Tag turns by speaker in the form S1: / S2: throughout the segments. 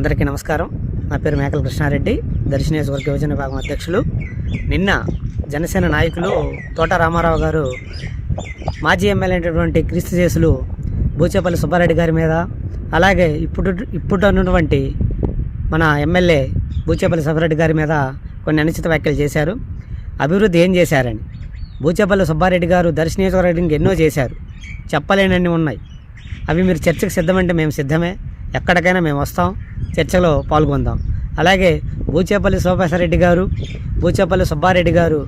S1: అందరికీ నమస్కారం. నా పేరు మేకల కృష్ణారెడ్డి. దర్శనేశ్వర్ యువజన విభాగం అధ్యక్షులు. నిన్న జనసేన నాయకులు తోట రామారావు గారు మాజీ ఎమ్మెల్యే అయినటువంటి క్రీస్తు చేసులు బూచేపల్లి సుబ్బారెడ్డి గారి మీద అలాగే ఇప్పుడు ఇప్పుడు ఉన్నటువంటి మన ఎమ్మెల్యే బూచేపల్లి సుబ్బారెడ్డి గారి మీద కొన్ని అనుచిత వ్యాఖ్యలు చేశారు. అభివృద్ధి ఏం చేశారని. బూచేపల్లి సుబ్బారెడ్డి గారు దర్శనేశ్వరరెడ్డికి ఎన్నో చేశారు. చెప్పలేనన్నీ ఉన్నాయి. అవి మీరు చర్చకు సిద్ధమంటే మేము సిద్ధమే. ఎక్కడికైనా మేము వస్తాం చర్చలో పాల్గొందాం. అలాగే బూచేపల్లి శోభాసారెడ్డి గారు బూచేపల్లి సుబ్బారెడ్డి గారు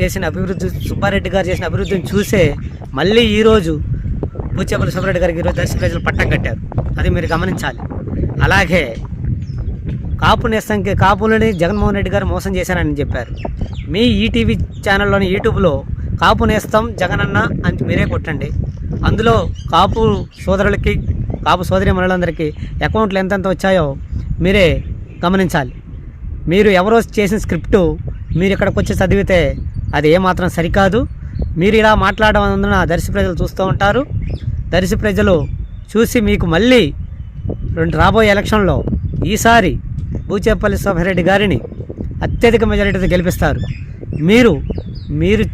S1: చేసిన అభివృద్ధి సుబ్బారెడ్డి గారు చేసిన అభివృద్ధిని చూసే మళ్ళీ ఈరోజు బూచేపల్లి సుబ్బారెడ్డి గారికి ఈరోజు దర్శన ప్రజలు పట్టం కట్టారు. అది మీరు గమనించాలి. అలాగే కాపు నేస్తంకి కాపులని జగన్మోహన్ రెడ్డి గారు మోసం చేశారని చెప్పారు. మీ ఈటీవీ ఛానల్లోని యూట్యూబ్లో కాపు నేస్తం జగనన్న అని మీరే కొట్టండి. అందులో కాపు సోదరులకి కాపు సోదరి మనులందరికీ అకౌంట్లు ఎంతెంత వచ్చాయో మీరే గమనించాలి. మీరు ఎవరో చేసిన స్క్రిప్టు మీరు ఇక్కడికి వచ్చి చదివితే అది ఏమాత్రం సరికాదు. మీరు ఇలా మాట్లాడడం అందున దర్శి ప్రజలు చూస్తూ ఉంటారు. దర్శి ప్రజలు చూసి మీకు మళ్ళీ రెండు రాబోయే ఎలక్షన్లో ఈసారి బూచేపల్లి శోభారెడ్డి గారిని అత్యధిక మెజారిటీతో గెలిపిస్తారు. మీరు మీరు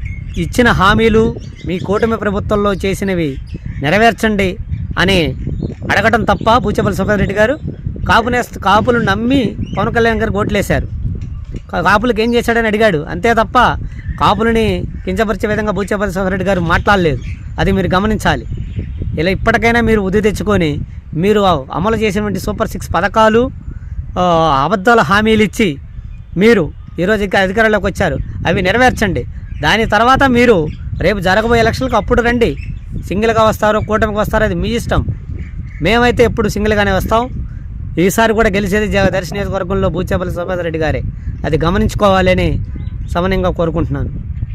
S1: ఇచ్చిన హామీలు మీ కూటమి ప్రభుత్వంలో చేసినవి నెరవేర్చండి అని అడగటం తప్ప బూచేపల్లి శోభారెడ్డి గారు కాపునే కాపులు నమ్మి పవన్ కళ్యాణ్ గారు ఓట్లేశారు. కాపులకు ఏం చేశాడని అడిగాడు. అంతే తప్ప కాపులని కించపరిచే విధంగా బూచేపల్లి శోభారెడ్డి గారు మాట్లాడలేదు. అది మీరు గమనించాలి. ఇలా ఇప్పటికైనా మీరు ఉది తెచ్చుకొని మీరు అమలు చేసినటువంటి సూపర్ సిక్స్ పథకాలు అబద్ధాల హామీలు ఇచ్చి మీరు ఈరోజు ఇంకా అధికారంలోకి వచ్చారు. అవి నెరవేర్చండి. దాని తర్వాత మీరు రేపు జరగబోయే ఎలక్షన్లకు అప్పుడు రండి. సింగిల్గా వస్తారో కూటమికి వస్తారో అది మీ ఇష్టం. మేమైతే ఎప్పుడు సింగిల్గానే వస్తాం. ఈసారి కూడా గెలిచేది జ- దర్శన నియోజకవర్గంలో బూచేపల్లి సుభాష్ రెడ్డి గారే. అది గమనించుకోవాలని సమన్యంగా కోరుకుంటున్నాను.